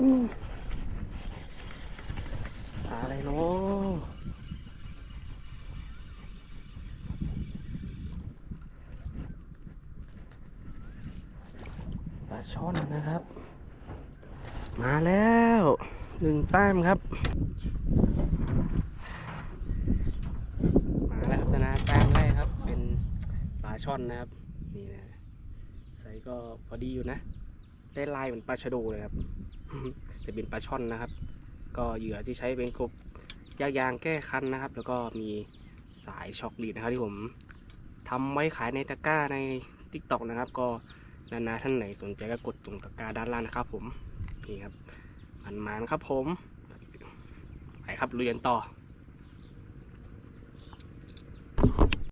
อืมปลาอะไรเนาะปลาช่อนนะครับ มาแล้วหนึ่งแต้มครับ มาแล้วครับนะแต้มแรกครับ เป็นปลาช่อนนะครับ นี่นะไซส์ก็พอดีอยู่นะ ได้ลายเหมือนปลาชะโดเลยครับ จะเป็นปลาช่อนนะครับ ก็เหยื่อที่ใช้เป็นกบยางยางแก้คันนะครับ แล้วก็มีสายช็อกลีดนะครับที่ผมทำไว้ขายในตะกร้าในทิกต็อกนะครับ ก็นานาท่านไหนสนใจก็กดตรงตะกร้าด้านล่างนะครับผมนี่ครับมันมานๆครับผมไปครับลุยกันต่อ